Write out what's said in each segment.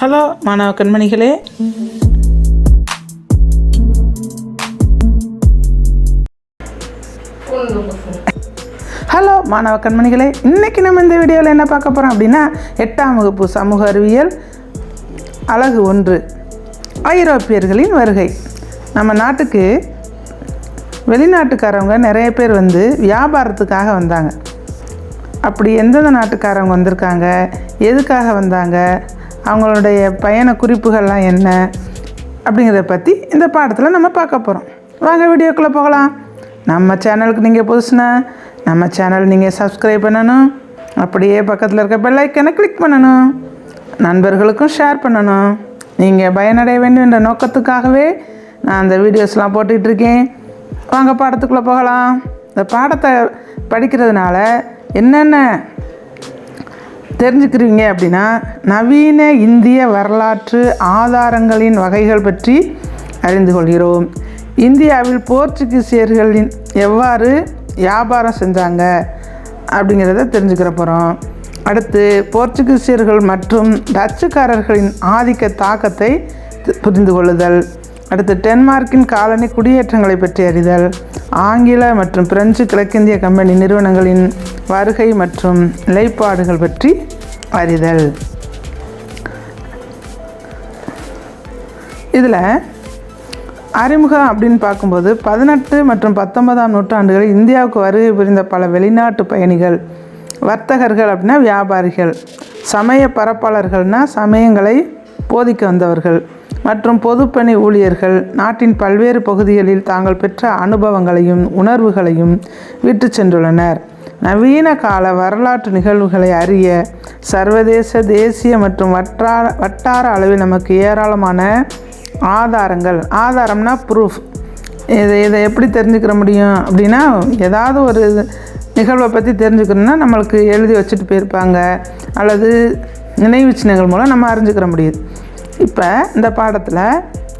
Hello மாணவ கண்மணிகளே. Hello மாணவ கண்மணிகளே. இன்றைக்கி நம்ம இந்த வீடியோவில் என்ன பார்க்க போகிறோம் அப்படின்னா எட்டாம் வகுப்பு சமூக அறிவியல் அழகு ஒன்று ஐரோப்பியர்களின் வருகை. நம்ம நாட்டுக்கு வெளிநாட்டுக்காரவங்க நிறைய பேர் வந்து வியாபாரத்துக்காக வந்தாங்க. அப்படி எந்தெந்த நாட்டுக்காரவங்க வந்திருக்காங்க? எதுக்காக வந்தாங்க? அவங்களுடைய பயண குறிப்புகள்லாம் என்ன? அப்படிங்கிறத பற்றி இந்த பாடத்தில் நம்ம பார்க்க போகிறோம் வாங்க வீடியோக்குள்ளே போகலாம். நம்ம சேனலுக்கு நீங்கள் புதுசுனா நம்ம சேனல் நீங்கள் சப்ஸ்கிரைப் பண்ணணும். அப்படியே பக்கத்தில் இருக்க பெல்லைக்கனை கிளிக் பண்ணணும். நண்பர்களுக்கும் ஷேர் பண்ணணும். நீங்கள் பயனடைய வேண்டும் என்ற நோக்கத்துக்காகவே நான் அந்த வீடியோஸ்லாம் போட்டுக்கிட்டு இருக்கேன். வாங்க பாடத்துக்குள்ளே போகலாம். இந்த பாடத்தை படிக்கிறதுனால என்னென்ன தெரிஞ்சுக்கிறீங்க அப்படின்னா நவீன இந்திய வரலாற்று ஆதாரங்களின் வகைகள் பற்றி அறிந்து கொள்கிறோம். இந்தியாவில் போர்ச்சுகீசியர்களின் எவ்வாறு வியாபாரம் செஞ்சாங்க அப்படிங்கிறத தெரிஞ்சுக்கிற போகிறோம் அடுத்து போர்ச்சுகீசியர்கள் மற்றும் டச்சுக்காரர்களின் ஆதிக்க தாக்கத்தை புரிந்து கொள்ளுதல். அடுத்து டென்மார்க்கின் காலனி குடியேற்றங்களை பற்றி அறிதல். ஆங்கில மற்றும் பிரெஞ்சு கிழக்கிந்திய கம்பெனி நிறுவனங்களின் வருகை மற்றும் நிலைப்பாடுகள் பற்றி அறிதல். இதில் அறிமுகம் அப்படின்னு பார்க்கும்போது பதினெட்டு மற்றும் பத்தொன்பதாம் நூற்றாண்டுகளில் இந்தியாவுக்கு வருகை புரிந்த பல வெளிநாட்டு பயணிகள் வர்த்தகர்கள் அப்படின்னா வியாபாரிகள் சமய பரப்பாளர்கள்னால் சமயங்களை போதிக்க வந்தவர்கள். மற்றும் பொதுப்பணி ஊழியர்கள் நாட்டின் பல்வேறு பகுதிகளில் தாங்கள் பெற்ற அனுபவங்களையும் உணர்வுகளையும் விட்டு சென்றுள்ளனர். நவீன கால வரலாற்று நிகழ்வுகளை அறிய சர்வதேச தேசிய மற்றும் வட்டார வட்டார அளவில் நமக்கு ஏராளமான ஆதாரங்கள். ஆதாரம்னா ப்ரூஃப் இதை இதை எப்படி தெரிஞ்சுக்கிற முடியும் அப்படின்னா ஏதாவது ஒரு நிகழ்வை பற்றி தெரிஞ்சுக்கணுன்னா நம்மளுக்கு எழுதி வச்சுட்டு போயிருப்பாங்க. அல்லது நினைவு சின்னங்கள் மூலம் நம்ம அறிஞ்சுக்கிற முடியுது. இப்போ இந்த பாடத்தில்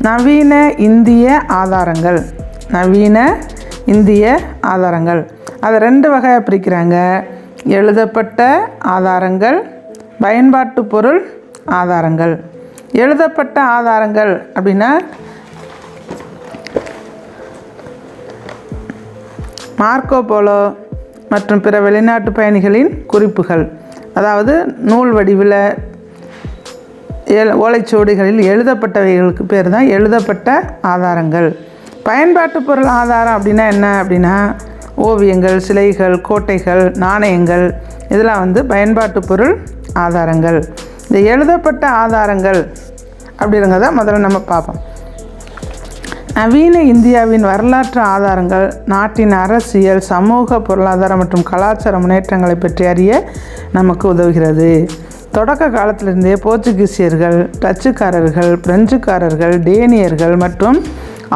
நவீன இந்திய ஆதாரங்கள் நவீன இந்திய ஆதாரங்கள். அதை ரெண்டு வகையாக பிரிக்கிறாங்க. எழுதப்பட்ட ஆதாரங்கள் பயன்பாட்டு பொருள் ஆதாரங்கள். எழுதப்பட்ட ஆதாரங்கள் அப்படின்னா மார்க்கோ போலோ மற்றும் பிற வெளிநாட்டு பயணிகளின் குறிப்புகள். அதாவது நூல் வடிவில் ஏ- ஓலைச்சுவடிகளில் எழுதப்பட்டவைகளுக்கு பேர் தான் எழுதப்பட்ட ஆதாரங்கள். பயன்பாட்டு பொருள் ஆதாரம் அப்படின்னா என்ன அப்படின்னா ஓவியங்கள் சிலைகள் கோட்டைகள் நாணயங்கள் இதெல்லாம் வந்து பயன்பாட்டு பொருள் ஆதாரங்கள். இந்த எழுதப்பட்ட ஆதாரங்கள் அப்படிங்கிறத முதல்ல நம்ம பார்ப்போம். நவீன இந்தியாவின் வரலாற்று ஆதாரங்கள் நாட்டின் அரசியல் சமூக பொருளாதார மற்றும் கலாச்சார முன்னேற்றங்களை பற்றி அறிய நமக்கு உதவுகிறது. தொடக்க காலத்திலிருந்தே போர்ச்சுகீசியர்கள் டச்சுக்காரர்கள் பிரெஞ்சுக்காரர்கள் டேனியர்கள் மற்றும்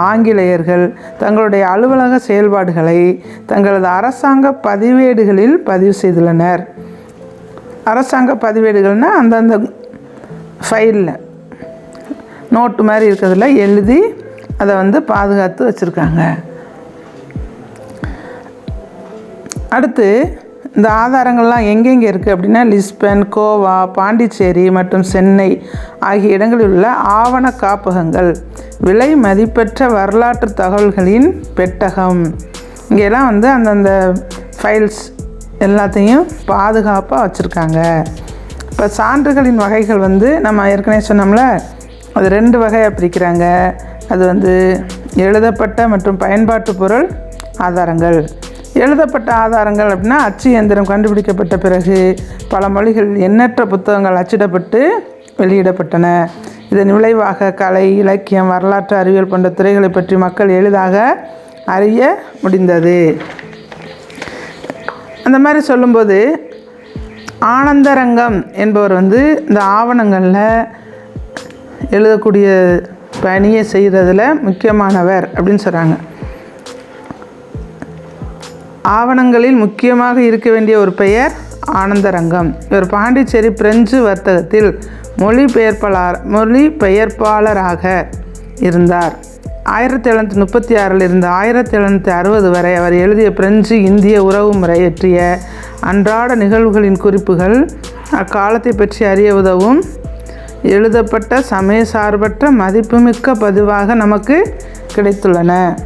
ஆங்கிலேயர்கள் தங்களுடைய அலுவலக செயல்பாடுகளை தங்களது அரசாங்க பதிவேடுகளில் பதிவு செய்துள்ளனர். அரசாங்க பதிவேடுகள்னால் அந்தந்த ஃபைலில் நோட்டு மாதிரி இருக்கிறதுல எழுதி அதை வந்து பாதுகாத்து வச்சுருக்காங்க. அடுத்து இந்த ஆதாரங்கள்லாம் எங்கெங்கே இருக்குது அப்படின்னா லிஸ்பன் கோவா பாண்டிச்சேரி மற்றும் சென்னை ஆகிய இடங்களில் உள்ள ஆவண காப்பகங்கள். விலை மதிப்பெற்ற வரலாற்று தகவல்களின் பெட்டகம். இங்கெல்லாம் வந்து அந்தந்த ஃபைல்ஸ் எல்லாத்தையும் பாதுகாப்பாக வச்சுருக்காங்க. இப்போ சான்றுகளின் வகைகள் வந்து நம்ம ஏற்கனவே சொன்னோம்ல அது ரெண்டு வகையாக பிரிக்கிறாங்க. அது வந்து எழுதப்பட்ட மற்றும் பயன்பாட்டு பொருள் ஆதாரங்கள். எழுதப்பட்ட ஆதாரங்கள் அப்படின்னா அச்சு இயந்திரம் கண்டுபிடிக்கப்பட்ட பிறகு பல மொழிகளில் எண்ணற்ற புத்தகங்கள் அச்சிடப்பட்டு வெளியிடப்பட்டன. இதன் விளைவாக கலை இலக்கியம் வரலாற்று அறிவியல் போன்ற துறைகளை பற்றி மக்கள் எளிதாக அறிய முடிந்தது. அந்த மாதிரி சொல்லும்போது ஆனந்தரங்கம் என்பவர் வந்து இந்த ஆவணங்களில் எழுதக்கூடிய பணியை செய்கிறதுல முக்கியமானவர் அப்படின்னு சொல்கிறாங்க ஆவணங்களில் முக்கியமாக இருக்க வேண்டிய ஒரு பெயர் ஆனந்தரங்கம். இவர் பாண்டிச்சேரி பிரெஞ்சு வர்த்தகத்தில் மொழிபெயர்ப்பாளர் மொழிபெயர்ப்பாளராக இருந்தார். ஆயிரத்தி எழுநூற்றி முப்பத்தி ஆறில் இருந்து ஆயிரத்தி எழுநூற்றி அறுபது வரை அவர் எழுதிய பிரெஞ்சு இந்திய உறவு முறை பற்றிய அன்றாட நிகழ்வுகளின் குறிப்புகள் அக்காலத்தை பற்றி அறிய உதவும். எழுதப்பட்ட சமய சார்பற்ற மதிப்புமிக்க பதிவாக நமக்கு கிடைத்துள்ளன.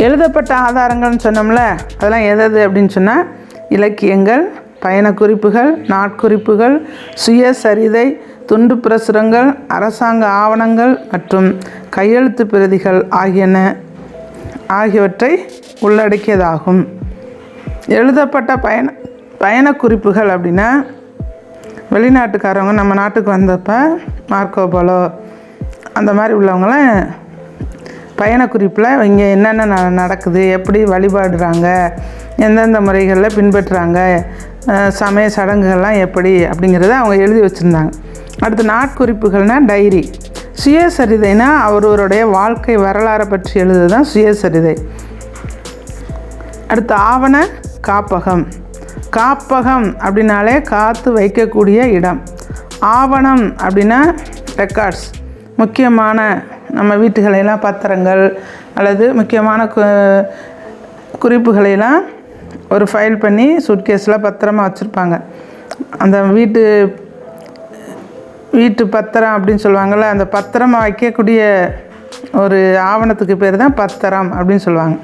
எழுதப்பட்ட ஆதாரங்கள்னு சொன்னோம்ல அதெல்லாம் எதது அப்படின்னு சொன்னால் இலக்கியங்கள் பயண குறிப்புகள் நாட்குறிப்புகள் சுயசரிதை துண்டு பிரசுரங்கள் அரசாங்க ஆவணங்கள் மற்றும் கையெழுத்து பிரதிகள் ஆகியன ஆகியவற்றை உள்ளடக்கியதாகும். எழுதப்பட்ட பயண பயண குறிப்புகள் அப்படின்னா வெளிநாட்டுக்காரவங்க நம்ம நாட்டுக்கு வந்தப்போ மார்க்கோ போலோ அந்த மாதிரி உள்ளவங்களாம் பயணக்குறிப்பில் இங்கே என்னென்ன ந நடக்குது எப்படி வழிபாடுறாங்க எந்தெந்த முறைகளில் பின்பற்றுறாங்க சமய சடங்குகள்லாம் எப்படி அப்படிங்கிறத அவங்க எழுதி வச்சுருந்தாங்க. அடுத்து நாட்குறிப்புகள்னால் டைரி. சுயசரிதைனா அவரவருடைய வாழ்க்கை வரலாறை பற்றி எழுது தான் சுயசரிதை. அடுத்து ஆவண காப்பகம். காப்பகம் அப்படின்னாலே காத்து வைக்கக்கூடிய இடம். ஆவணம் அப்படின்னா ரெக்கார்ட்ஸ் முக்கியமான நம்ம வீட்டுகளெல்லாம் பத்திரங்கள் அல்லது முக்கியமான கு- குறிப்புகளையெல்லாம் ஒரு ஃபைல் பண்ணி சூட்கேஸில் பத்திரமா வச்சுருப்பாங்க. அந்த வீட்டு வீட்டு பத்திரம் அப்படின்னு சொல்லுவாங்கள்ல அந்த பத்திரமா வைக்கக்கூடிய ஒரு ஆவணத்துக்கு பேர் தான் பத்திரம் அப்படின்னு சொல்லுவாங்க.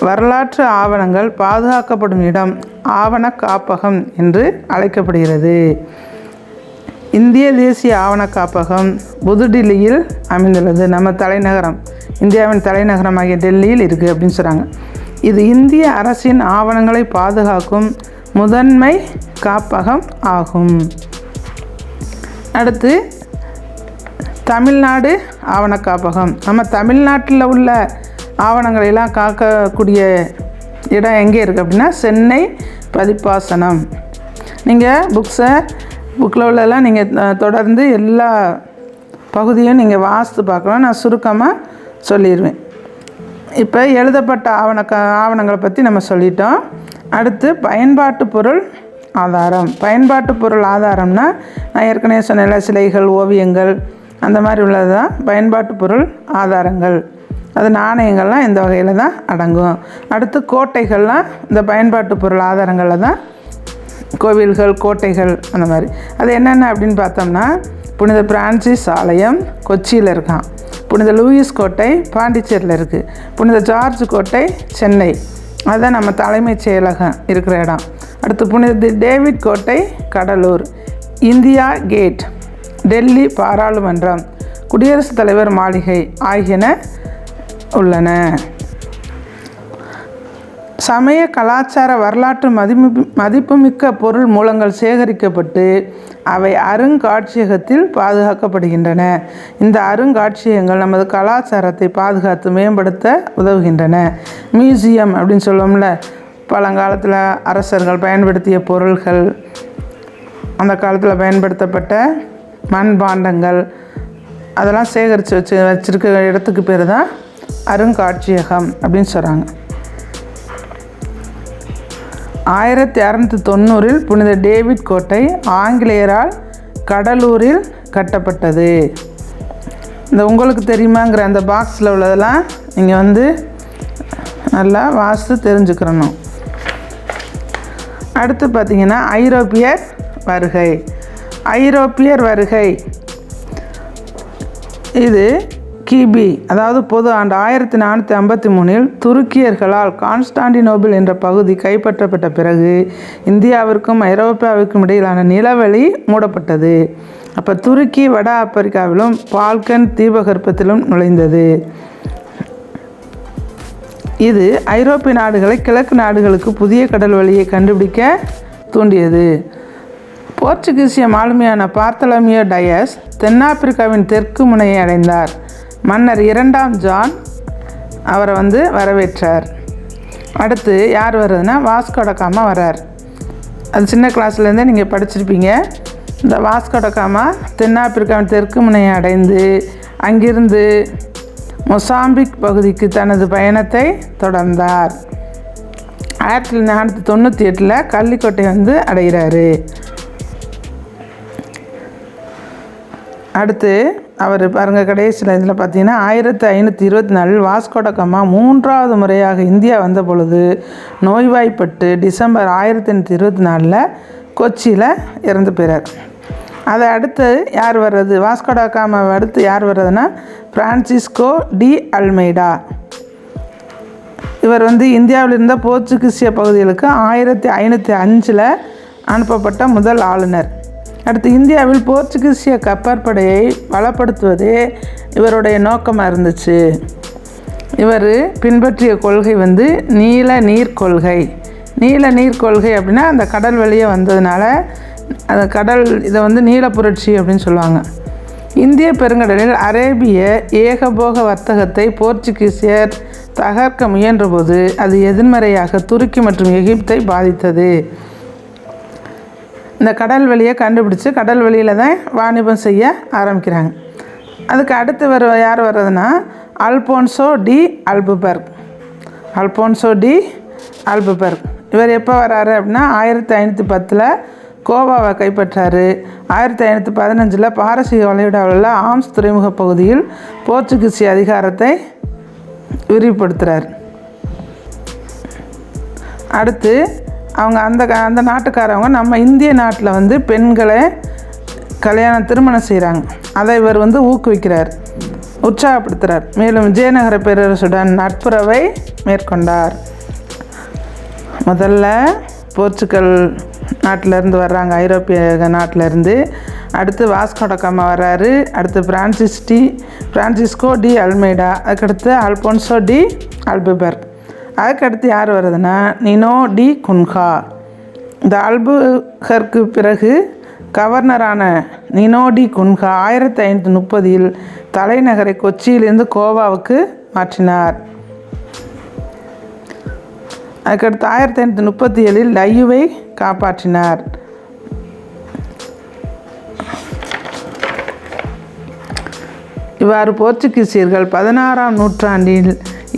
வரலாற்று ஆவணங்கள் பாதுகாக்கப்படும் இடம் ஆவண காப்பகம் என்று அழைக்கப்படுகிறது. இந்திய தேசிய ஆவண காப்பகம் புதுடில்லியில் அமைந்துள்ளது. நம்ம தலைநகரம். இந்தியாவின் தலைநகரமாகிய டெல்லியில் இருக்குது அப்படின்னு சொல்கிறாங்க இது இந்திய அரசின் ஆவணங்களை பாதுகாக்கும் முதன்மை காப்பகம் ஆகும். அடுத்து தமிழ்நாடு ஆவண காப்பகம். நம்ம தமிழ்நாட்டில் உள்ள ஆவணங்களை எல்லாம் காக்கக்கூடிய இடம் எங்கே இருக்குது அப்படின்னா சென்னை பதிப்பாசனம். நீங்கள் புக்ஸை புக்கில் உள்ளதெல்லாம் நீங்கள் தொடர்ந்து எல்லா பகுதியும் நீங்கள் வாசித்து பார்க்கலாம். நான் சுருக்கமாக சொல்லிடுவேன் இப்போ எழுதப்பட்ட ஆவண க ஆவணங்களை பற்றி நம்ம சொல்லிட்டோம். அடுத்து பயன்பாட்டு பொருள் ஆதாரம். பயன்பாட்டு பொருள் ஆதாரம்னா நான் ஏற்கனவே சொன்ன சிலைகள் ஓவியங்கள் அந்த மாதிரி உள்ளது தான் பயன்பாட்டு பொருள் ஆதாரங்கள். அது நாணயங்கள்லாம் இந்த வகையில் தான் அடங்கும். அடுத்து கோட்டைகள்லாம் இந்த பயன்பாட்டு பொருள் ஆதாரங்களில் தான் கோவில்கள் கோட்டைகள் அந்த மாதிரி. அது என்னென்ன அப்படின்னு பார்த்தோம்னா புனித பிரான்சிஸ் ஆலயம் கொச்சியில் இருக்கான். புனித லூயிஸ் கோட்டை பாண்டிச்சேரியில் இருக்குது புனித ஜார்ஜ் கோட்டை சென்னை. அதுதான் நம்ம தலைமைச் செயலகம் இருக்கிற இடம். அடுத்து புனித டேவிட் கோட்டை கடலூர். இந்தியா கேட் டெல்லி பாராளுமன்றம். குடியரசுத் தலைவர் மாளிகை ஆகியன உள்ளன. சமய கலாச்சார வரலாற்று மதிப்பு மதிப்புமிக்க பொருள் மூலங்கள் சேகரிக்கப்பட்டு அவை அருங்காட்சியகத்தில் பாதுகாக்கப்படுகின்றன. இந்த அருங்காட்சியகங்கள் நமது கலாச்சாரத்தை பாதுகாத்து மேம்படுத்த உதவுகின்றன. மியூசியம் அப்படின்னு சொல்லுவோம்ல பழங்காலத்தில் அரசர்கள் பயன்படுத்திய பொருள்கள் அந்த காலத்தில் பயன்படுத்தப்பட்ட மண்பாண்டங்கள் அதெல்லாம் சேகரித்து வச்சு வச்சுருக்க இடத்துக்கு பேர் தான் அருங்காட்சியகம் அப்படின்னு சொல்கிறாங்க ஆயிரத்தி அறநூற்றி தொண்ணூறில் புனித டேவிட் கோட்டை ஆங்கிலேயரால் கடலூரில் கட்டப்பட்டது. இந்த உங்களுக்கு தெரியுமாங்கிற அந்த பாக்ஸில் உள்ளதெல்லாம் நீங்கள் வந்து நல்லா வாசித்து தெரிஞ்சுக்கிறணும் அடுத்து பார்த்திங்கன்னா ஐரோப்பியர் வருகை. ஐரோப்பியர் வருகை. இது கிபி அதாவது பொது ஆண்டு ஆயிரத்தி நானூற்றி ஐம்பத்தி மூணில் துருக்கியர்களால் கான்ஸ்டாண்டினோபிள் என்ற பகுதி கைப்பற்றப்பட்ட பிறகு இந்தியாவிற்கும் ஐரோப்பாவிற்கும் இடையிலான நிலவெளி மூடப்பட்டது. அப்போ துருக்கி வட ஆப்பிரிக்காவிலும் பால்கன் தீபகற்பத்திலும் நுழைந்தது. இது ஐரோப்பிய நாடுகளை கிழக்கு நாடுகளுக்கு புதிய கடல் வழியை கண்டுபிடிக்க தூண்டியது. போர்ச்சுகீசிய மாலுமியான பார்த்தலமியோ டயஸ் தென்னாப்பிரிக்காவின் தெற்கு முனையை அடைந்தார். மன்னர் இரண்டாம் ஜான் அவரை வந்து வரவேற்றார். அடுத்து யார் வர்றதுன்னா வாஸ்கோடகாமா வரார் அது சின்ன கிளாஸ்லேருந்தே நீங்கள் படிச்சிருப்பீங்க. இந்த வாஸ்கோடகாமா தென்னாப்பிரிக்காவின் தெற்கு முனையை அடைந்து அங்கிருந்து மொசாம்பிக் பகுதிக்கு தனது பயணத்தை தொடர்ந்தார். ஆயிரத்தி நானூற்றி தொண்ணூற்றி எட்டில் கள்ளிக்கோட்டை வந்து அடைகிறாரு. அடுத்து அவர் பாருங்கள் கடைசியில் இதில் பார்த்தீங்கன்னா ஆயிரத்தி ஐநூற்றி இருபத்தி நாலில் வாஸ்கோடகமா மூன்றாவது முறையாக இந்தியா வந்த பொழுது நோய்வாய்ப்பட்டு டிசம்பர் ஆயிரத்தி எண்ணூற்றி இருபத்தி நாலில் கொச்சியில் இறந்து போயிறார். அதை அடுத்து யார் வர்றது? வாஸ்கோடகாமாவை அடுத்து யார் வர்றதுன்னா பிரான்சிஸ்கோ டி அல்மைடா இவர் வந்து இந்தியாவில் இருந்த போர்ச்சுகீசிய பகுதிகளுக்கு ஆயிரத்தி ஐநூற்றி அஞ்சில் அனுப்பப்பட்ட முதல் ஆளுநர். அடுத்து இந்தியாவில் போர்ச்சுகீசிய கப்பற்படையை பலப்படுத்துவதே இவருடைய நோக்கமாக இருந்துச்சு. இவர் பின்பற்றிய கொள்கை வந்து நீல நீர் கொள்கை. நீல நீர் கொள்கை அப்படின்னா அந்த கடல் வழியே வந்ததுனால அந்த கடல் இதை வந்து நீல புரட்சி அப்படின்னு சொல்லுவாங்க. இந்திய பெருங்கடலில் அரேபிய ஏகபோக வர்த்தகத்தை போர்ச்சுகீசியர் தகர்க்க முயன்றபோது அது எதிர்மறையாக துருக்கி மற்றும் எகிப்தை பாதித்தது. இந்த கடல் வழியை கண்டுபிடிச்சி கடல் வழியில் தான் வாணிபம் செய்ய ஆரம்பிக்கிறாங்க. அதுக்கு அடுத்து வர யார் வர்றதுன்னா Alfonso de Albuquerque. Alfonso de Albuquerque. இவர் எப்போ வராரு அப்படின்னா ஆயிரத்தி ஐநூற்றி பத்தில் கோவாவை கைப்பற்றாரு. ஆயிரத்தி ஐநூற்றி பதினஞ்சில் பாரசீக வளைகுடாவில் உள்ள ஆம்ஸ் துறைமுக பகுதியில் போர்ச்சுகீசிய அதிகாரத்தை விரிவுபடுத்துகிறார் அடுத்து அவங்க அந்த அந்த நாட்டுக்காரவங்க நம்ம இந்திய நாட்டில் வந்து பெண்களை கல்யாணம் திருமணம் செய்கிறாங்க அதை இவர் வந்து ஊக்குவிக்கிறார். உற்சாகப்படுத்துகிறார் மேலும் விஜயநகர பேரரசுடன் நட்புறவை மேற்கொண்டார். முதல்ல போர்ச்சுகல் நாட்டிலேருந்து வர்றாங்க. ஐரோப்பிய நாட்டிலேருந்து. அடுத்து வாஸ்கோடக்காமா வர்றாரு. அடுத்து Francis de Francisco de Almeida. அதுக்கடுத்து அல்போன்சோ டி அல்புபர். அதுக்கடுத்து யார் வருதுன்னா நினோ டி குன்ஹா. இந்த அல்புகருக்கு பிறகு கவர்னரான நினோ டி குன்ஹா ஆயிரத்தி ஐநூற்றி முப்பதில் தலைநகரை கொச்சியிலிருந்து கோவாவுக்கு மாற்றினார். அதுக்கடுத்து ஆயிரத்தி ஐநூற்றி முப்பத்தி ஏழில் லையுவை காப்பாற்றினார். இவ்வாறு போர்ச்சுகீசியர்கள் பதினாறாம் நூற்றாண்டில்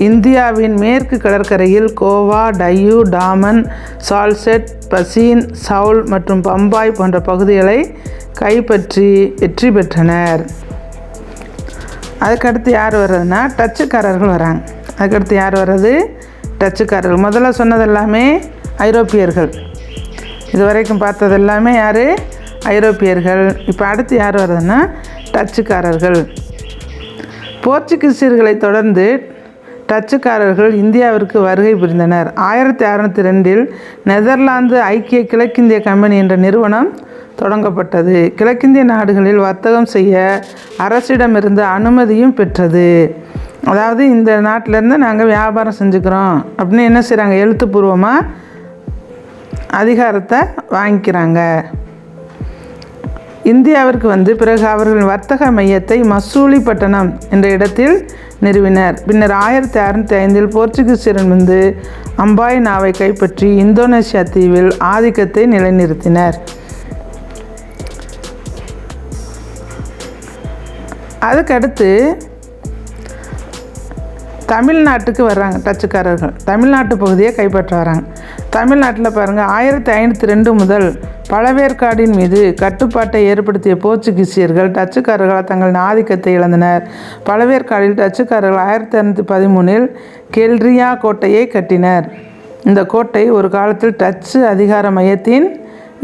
இந்தியாவின் மேற்கு கடற்கரையில் கோவா டையூ டாமன் சால்செட் பசீன் சவுல் மற்றும் பம்பாய் போன்ற பகுதிகளை கைப்பற்றி வெற்றி பெற்றனர். அதுக்கடுத்து யார் வர்றதுன்னா டச்சுக்காரர்கள் வராங்க. அதுக்கடுத்து யார் வர்றது? டச்சுக்காரர்கள். முதல்ல சொன்னது எல்லாமே ஐரோப்பியர்கள். இது வரைக்கும் பார்த்தது எல்லாமே யார்? ஐரோப்பியர்கள். இப்போ அடுத்து யார் வர்றதுன்னா டச்சுக்காரர்கள். போர்ச்சுகீசியர்களை தொடர்ந்து டச்சுக்காரர்கள் இந்தியாவிற்கு வருகை புரிந்தனர். ஆயிரத்தி அறுநூத்தி ரெண்டில் நெதர்லாந்து ஐக்கிய கிழக்கிந்திய கம்பெனி என்ற நிறுவனம் தொடங்கப்பட்டது. கிழக்கிந்திய நாடுகளில் வர்த்தகம் செய்ய அரசிடமிருந்து அனுமதியும் பெற்றது. அதாவது இந்த நாட்டிலேருந்து நாங்கள் வியாபாரம் செஞ்சுக்கிறோம். அப்படின்னு என்ன செய்கிறாங்க எழுத்துப்பூர்வமாக அதிகாரத்தை வாங்கிக்கிறாங்க. இந்தியாவிற்கு வந்து பிறகு அவர்கள் வர்த்தக மையத்தை மசூலிப்பட்டினம் என்ற இடத்தில் நிறுவினர். பின்னர் ஆயிரத்தி அறுநூற்றி ஐந்தில் போர்ச்சுகீசியரன் வந்து அம்பாய் நாவை கைப்பற்றி இந்தோனேசியா தீவில் ஆதிக்கத்தை நிலைநிறுத்தினர். அதுக்கடுத்து தமிழ்நாட்டுக்கு வர்றாங்க டச்சுக்காரர்கள். தமிழ்நாட்டு பகுதியை கைப்பற்ற வராங்க. தமிழ்நாட்டில் பாருங்கள் ஆயிரத்தி ஐநூற்றி ரெண்டு முதல் பழவேற்காடின் மீது கட்டுப்பாட்டை ஏற்படுத்திய போர்ச்சுகீசியர்கள் டச்சுக்காரர்களால் தங்களின் ஆதிக்கத்தை இழந்தனர். பழவேற்காடில் டச்சுக்காரர்கள் ஆயிரத்தி இரநூத்தி பதிமூணில் கெல்ரியா கோட்டையை கட்டினர். இந்த கோட்டை ஒரு காலத்தில் டச்சு அதிகார மையத்தின்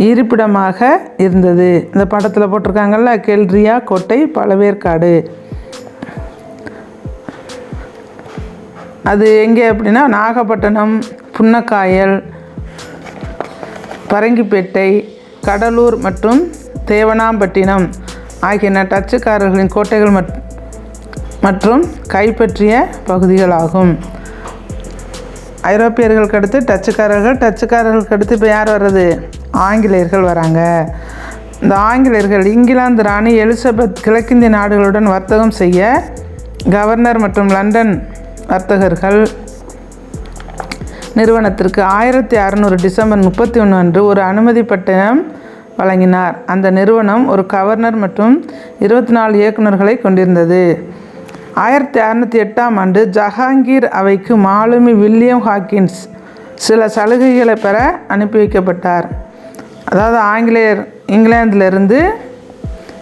இருப்பிடமாக இருந்தது. இந்த படத்தில் போட்டிருக்காங்கல்ல கெல்ரியா கோட்டை பழவேற்காடு. அது எங்கே அப்படின்னா நாகப்பட்டினம் புன்னக்காயல் பரங்கிப்பேட்டை கடலூர் மற்றும் தேவனாம்பட்டினம் ஆகியன டச்சுக்காரர்களின் கோட்டைகள் மற்றும் கைப்பற்றிய பகுதிகளாகும். ஐரோப்பியர்களுக்கு அடுத்து டச்சுக்காரர்கள் டச்சுக்காரர்களுக்கு அடுத்து இப்போ யார் வர்றது? ஆங்கிலேயர்கள் வராங்க. இந்த ஆங்கிலேயர்கள் இங்கிலாந்து ராணி எலிசபெத் கிழக்கிந்திய நாடுகளுடன் வர்த்தகம் செய்ய கவர்னர் மற்றும் லண்டன் வர்த்தகர்கள் நிறுவனத்திற்கு ஆயிரத்தி அறநூறு டிசம்பர் முப்பத்தி ஒன்று அன்று ஒரு அனுமதி பட்டயம் வழங்கினார். அந்த நிறுவனம் ஒரு கவர்னர் மற்றும் இருபத்தி நாலு இயக்குநர்களை கொண்டிருந்தது. ஆயிரத்தி அறநூற்றி எட்டாம் ஆண்டு ஜஹாங்கீர் அவைக்கு மாலுமி வில்லியம் ஹாக்கின்ஸ் சில சலுகைகளை பெற அனுப்பி வைக்கப்பட்டார். அதாவது ஆங்கிலேயர் இங்கிலாந்திலிருந்து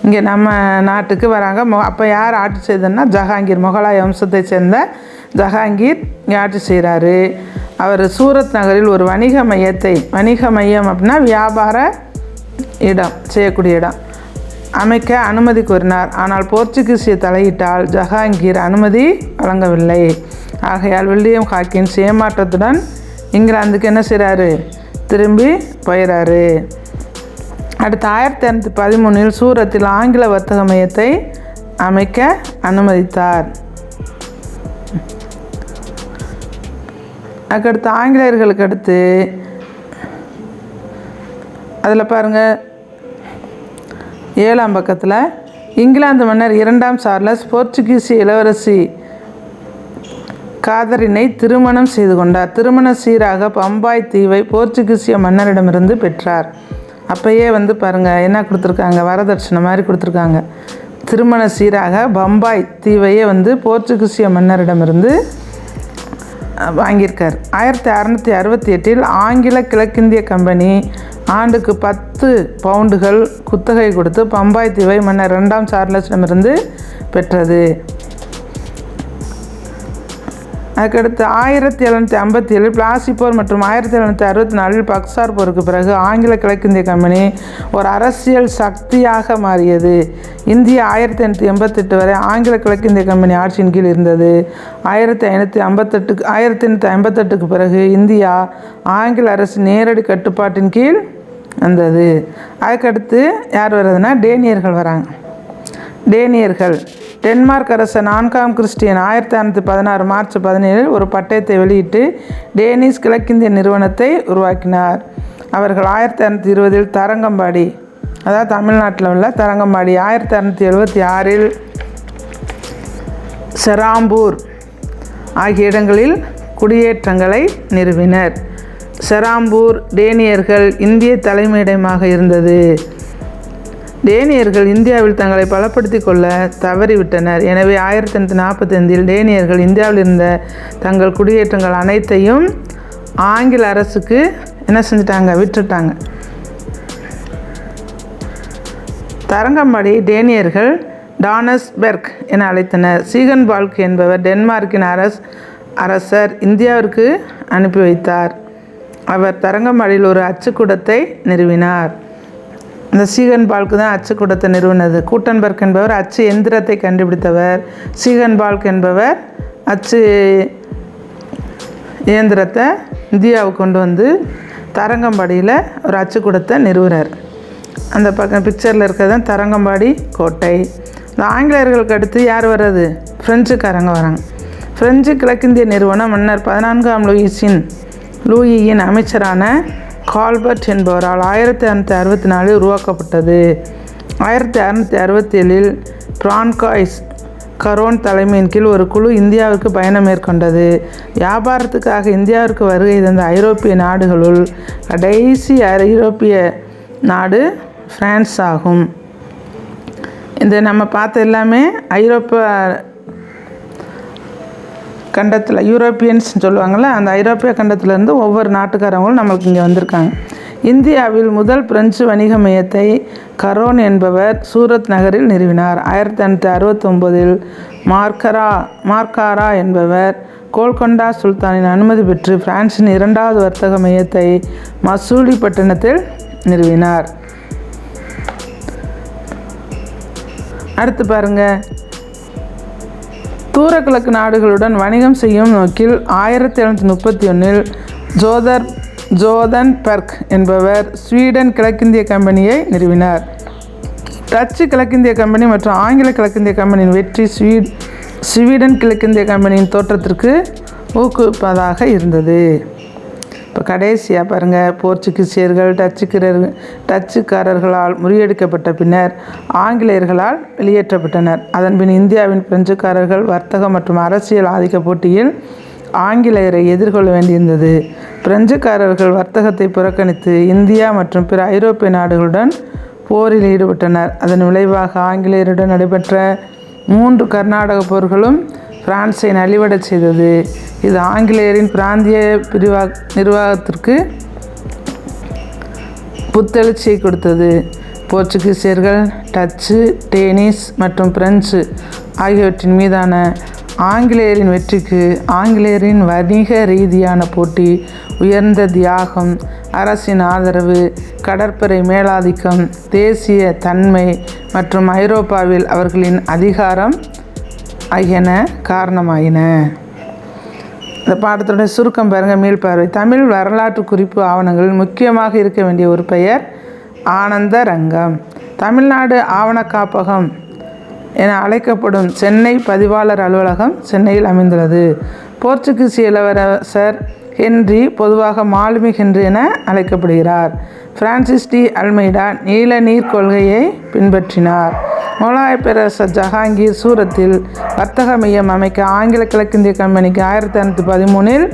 இங்கே நம்ம நாட்டுக்கு வராங்க. மொ அப்போ யார் ஆட்சி செய்ததுன்னா ஜஹாங்கீர் முகலாய வம்சத்தை சேர்ந்த ஜஹாங்கீர் இங்கே ஆட்சி செய்கிறாரு அவர் சூரத் நகரில் ஒரு வணிக மையத்தை வணிக மையம் அப்படின்னா வியாபார இடம் செய்யக்கூடிய இடம். அமைக்க அனுமதி கோரினார். ஆனால் போர்ச்சுகீசிய தலையிட்டால் ஜஹாங்கீர் அனுமதி வழங்கவில்லை. ஆகையால் வில்லியம் ஹாக்கின் ஏமாற்றத்துடன் இங்கிலாந்துக்கு என்ன செய்கிறாரு திரும்பி போயிறாரு. அடுத்து ஆயிரத்தி இரநூத்தி பதிமூணில் சூரத்தில் ஆங்கில வர்த்தக மையத்தை அமைக்க அனுமதித்தார். அதுக்கடுத்து ஆங்கிலேயர்களுக்கு அடுத்து அதில் பாருங்கள் ஏழாம் பக்கத்தில் இங்கிலாந்து மன்னர் இரண்டாம் சார்லஸ் போர்ச்சுகீசிய இளவரசி காதரினை திருமணம் செய்து கொண்டார். திருமண சீராக பம்பாய் தீவை போர்ச்சுகீசிய மன்னரிடமிருந்து பெற்றார். அப்பயே வந்து பாருங்கள் என்ன கொடுத்துருக்காங்க? வரதட்சணை மாதிரி கொடுத்துருக்காங்க. திருமண சீராக பம்பாய் தீவையே வந்து போர்ச்சுகீசிய மன்னரிடமிருந்து வாங்கியிருக்கார். ஆயிரத்தி அறநூற்றி அறுபத்தி எட்டில் ஆங்கில கிழக்கிந்திய கம்பெனி ஆண்டுக்கு பத்து பவுண்டுகள் குத்தகை கொடுத்து பம்பாய் தீவை மன்னர் ரெண்டாம் சார்லஸிடமிருந்து பெற்றது. அதுக்கடுத்து ஆயிரத்தி எழுநூற்றி ஐம்பத்தி ஏழு பிளாசி போர் மற்றும் ஆயிரத்தி எழுநூற்றி அறுபத்தி நாலில் பக்சார் போருக்கு பிறகு ஆங்கில கிழக்கிந்திய கம்பெனி ஒரு அரசியல் சக்தியாக மாறியது. இந்தியா ஆயிரத்தி எண்ணூற்றி எண்பத்தெட்டு வரை ஆங்கில கிழக்கிந்திய கம்பெனி ஆட்சியின் கீழ் இருந்தது. ஆயிரத்தி ஐநூற்றி ஐம்பத்தெட்டுக்கு ஆயிரத்தி எண்ணூற்றி ஐம்பத்தெட்டுக்கு பிறகு இந்தியா ஆங்கில அரசு நேரடி கட்டுப்பாட்டின் கீழ் வந்தது. அதுக்கடுத்து யார் வர்றதுன்னா டேனியர்கள் வராங்க. டேனியர்கள். டென்மார்க் அரசர் நான்காம் கிறிஸ்டியன் ஆயிரத்தி அறநூற்றி பதினாறு மார்ச் பதினேழில் ஒரு பட்டயத்தை வெளியிட்டு டேனிஷ் கிழக்கிந்திய நிறுவனத்தை உருவாக்கினார். அவர்கள் ஆயிரத்தி அறநூற்றி இருபதில் தரங்கம்பாடி அதாவது தமிழ்நாட்டில் உள்ள தரங்கம்பாடி ஆயிரத்தி அறநூற்றி எழுபத்தி ஆறில் செராம்பூர் ஆகிய இடங்களில் குடியேற்றங்களை நிறுவினர். செராம்பூர் டேனியர்கள் இந்திய தலைமையிடமாக இருந்தது. டேனியர்கள் இந்தியாவில் தங்களை பலப்படுத்தி கொள்ள தவறிவிட்டனர். எனவே ஆயிரத்தி எண்ணூற்றி நாற்பத்தைந்தில் டேனியர்கள் இந்தியாவில் இருந்த தங்கள் குடியேற்றங்கள் அனைத்தையும் ஆங்கில அரசுக்கு என்ன செஞ்சிட்டாங்க? விட்டுட்டாங்க தரங்கம்பாடி டேனியர்கள் டானஸ்பெர்க் என அழைத்தனர். சீகன் பால்க் என்பவர் டென்மார்க்கின் அரஸ் அரசர் இந்தியாவிற்கு அனுப்பி வைத்தார். அவர் தரங்கம்பாடியில் ஒரு அச்சுக்கூடத்தை நிறுவினார். இந்த சீகன் பால்க்கு தான் அச்சு அச்சுக்கூடத்தை நிறுவனது. கூட்டன்பர்க் என்பவர் அச்சு எந்திரத்தை கண்டுபிடித்தவர். சீகன் பால்க் என்பவர் அச்சு இயந்திரத்தை இந்தியாவுக்கு கொண்டு வந்து தரங்கம்பாடியில் ஒரு அச்சுக்கூடத்தை நிறுவனர் அந்த பக்கம் பிக்சரில் இருக்கிறது தான் தரங்கம்பாடி கோட்டை. இந்த ஆங்கிலேயர்களுக்கு அடுத்து யார் வர்றது? ஃப்ரெஞ்சுக்காரங்க வராங்க. ஃப்ரெஞ்சு கிழக்கிந்திய நிறுவனம் மன்னர் பதினான்காம் லூயிஸின் லூயியின் அமைச்சரான கால்பர்ட் என்பவரால் ஆயிரத்தி அறநூற்றி அறுபத்தி நாலில் உருவாக்கப்பட்டது. ஆயிரத்தி அறநூற்றி அறுபத்தி ஏழில் பிரான்காய்ஸ் கரோன் தலைமையின் கீழ் ஒரு குழு இந்தியாவிற்கு பயணம் மேற்கொண்டது. வியாபாரத்துக்காக இந்தியாவிற்கு வருகை தந்த ஐரோப்பிய நாடுகளுள் கடைசி ஐரோப்பிய நாடு பிரான்ஸ் ஆகும். இந்த நம்ம பார்த்த எல்லாமே ஐரோப்பா கண்டத்தில் யூரோப்பியன்ஸ்னு சொல்லுவாங்கள்ல அந்த ஐரோப்பிய கண்டத்திலேருந்து ஒவ்வொரு நாட்டுக்காரங்களும் நம்மளுக்கு இங்கே வந்திருக்காங்க. இந்தியாவில் முதல் பிரெஞ்சு வணிக மையத்தை கரோன் என்பவர் சூரத் நகரில் நிறுவினார். ஆயிரத்தி தொள்ளாயிரத்தி அறுபத்தொம்போதில் மார்க்கரா மார்க்காரா என்பவர் கோல்கொண்டா சுல்தானின் அனுமதி பெற்று பிரான்சின் இரண்டாவது வர்த்தக மையத்தை மசூலி பட்டணத்தில் நிறுவினார். அடுத்து பாருங்கள் தூரக்கிழக்கு நாடுகளுடன் வணிகம் செய்யும் நோக்கில் ஆயிரத்தி எழுநூற்றி முப்பத்தி ஒன்றில் ஜோதர் ஜோதன் பெர்க் என்பவர் ஸ்வீடன் கிழக்கிந்திய கம்பெனியை நிறுவினார். டச்சு கிழக்கிந்திய கம்பெனி மற்றும் ஆங்கில கிழக்கிந்திய கம்பெனியின் வெற்றி ஸ்வீட் ஸ்வீடன் கிழக்கிந்திய கம்பெனியின் தோற்றத்திற்கு ஊக்குவிப்பதாக இருந்தது. இப்போ கடைசியாக பாருங்கள் போர்ச்சுகீசியர்கள் டச்சுக்கிரர் டச்சுக்காரர்களால் முறியடிக்கப்பட்ட பின்னர் ஆங்கிலேயர்களால் வெளியேற்றப்பட்டனர். அதன்பின் இந்தியாவின் பிரெஞ்சுக்காரர்கள் வர்த்தக மற்றும் அரசியல் ஆதிக்க போட்டியில் ஆங்கிலேயரை எதிர்கொள்ள வேண்டியிருந்தது. பிரெஞ்சுக்காரர்கள் வர்த்தகத்தை புறக்கணித்து இந்தியா மற்றும் பிற ஐரோப்பிய நாடுகளுடன் போரில் ஈடுபட்டனர். அதன் விளைவாக ஆங்கிலேயருடன் நடைபெற்ற மூன்று கர்நாடக போர்களும் பிரான்ஸை நலிவடச் செய்தது. இது ஆங்கிலேயரின் பிராந்திய பிரிவா நிர்வாகத்திற்கு புத்தெழுச்சியை கொடுத்தது. போர்ச்சுகீசியர்கள் டச்சு டேனிஸ் மற்றும் பிரெஞ்சு ஆகியவற்றின் மீதான ஆங்கிலேயரின் வெற்றிக்கு ஆங்கிலேயரின் வணிக ரீதியான போட்டி உயர்ந்த தியாகம் அரசின் ஆதரவு கடற்படை மேலாதிக்கம் தேசிய தன்மை மற்றும் ஐரோப்பாவில் அவர்களின் அதிகாரம் ஆகியன காரணமாயின. இந்த பாடத்துடைய சுருக்கம் பாருங்கள் மீள்பார்வை தமிழ் வரலாற்று குறிப்பு ஆவணங்களில் முக்கியமாக இருக்க வேண்டிய ஒரு பெயர் ஆனந்த ரங்கம். தமிழ்நாடு ஆவண காப்பகம் என அழைக்கப்படும் சென்னை பதிவாளர் அலுவலகம் சென்னையில் அமைந்துள்ளது. போர்ச்சுகீஸ் இளவரசர் ஹென்றி பொதுவாக மாலுமி ஹென்றி என அழைக்கப்படுகிறார். பிரான்சிஸ் டி அல்மைடா நீல நீர் கொள்கையை பின்பற்றினார். முகலாய பேரரசர் ஜஹாங்கீர் சூரத்தில் வர்த்தக மையம் அமைக்க ஆங்கில கிழக்கிந்திய கம்பெனிக்கு ஆயிரத்தி அறுநூற்றி பதிமூணில்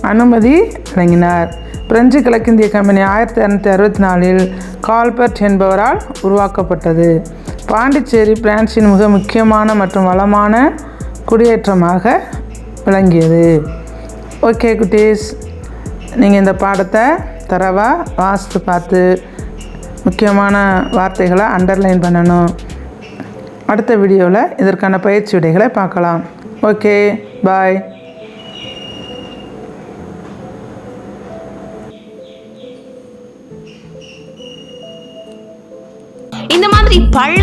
அனுமதி வழங்கினார். பிரெஞ்சு கிழக்கிந்திய கம்பெனி ஆயிரத்தி இரநூத்தி அறுபத்தி நாலில் கால்பர்ட் என்பவரால் உருவாக்கப்பட்டது. பாண்டிச்சேரி பிரான்சின் மிக முக்கியமான மற்றும் வளமான குடியேற்றமாக விளங்கியது. ஓகே குட்டீஸ். நீங்கள் இந்த பாடத்தை தரவாக வாசித்து பார்த்து முக்கியமான வார்த்தைகளை அண்டர்லைன் பண்ணணும். அடுத்த வீடியோவில் இதற்கான பயிற்சி விடைகளை பார்க்கலாம். ஓகே பாய் இந்த மாதிரி பல